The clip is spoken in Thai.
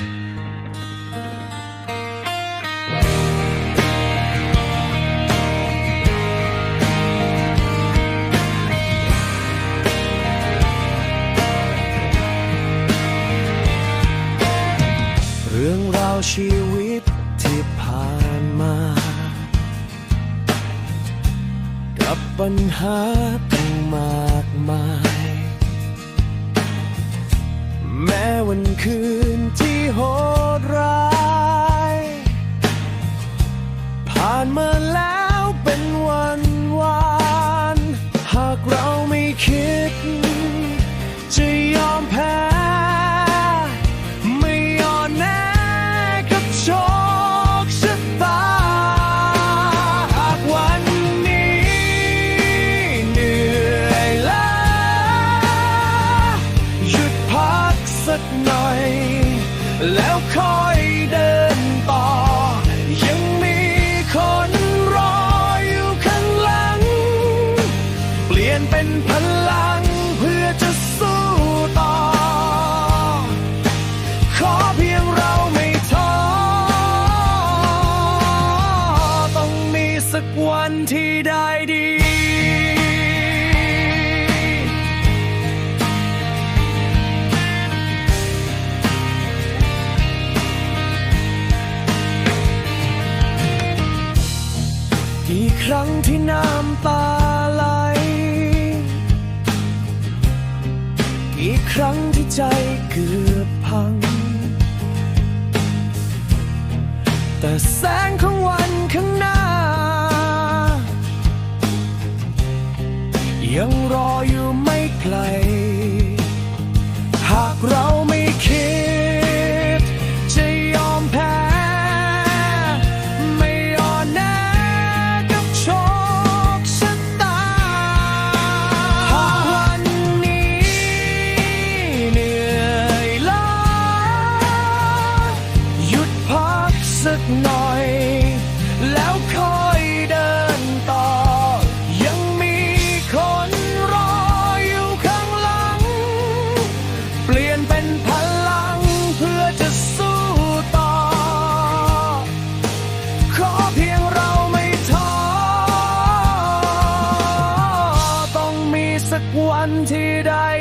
เรื่องราวชีวิตที่ผ่านมา กับปัญหาตั้งมากมาย แม้วันคืน อยเดินต่อ ยังมีคนรออยู่ข้างหลัง เปลี่ยนเป็นพลังเพื่อจะสู้ต่อ ขอเพียงเราไม่ท้อ ต้องมีสักวันที่ได้ดี กี่ครั้งที่น้ำตาไหล กี่ครั้งที่ใจเกือบพัง แต่แสงของวันข้างหน้า ยังรอ granted I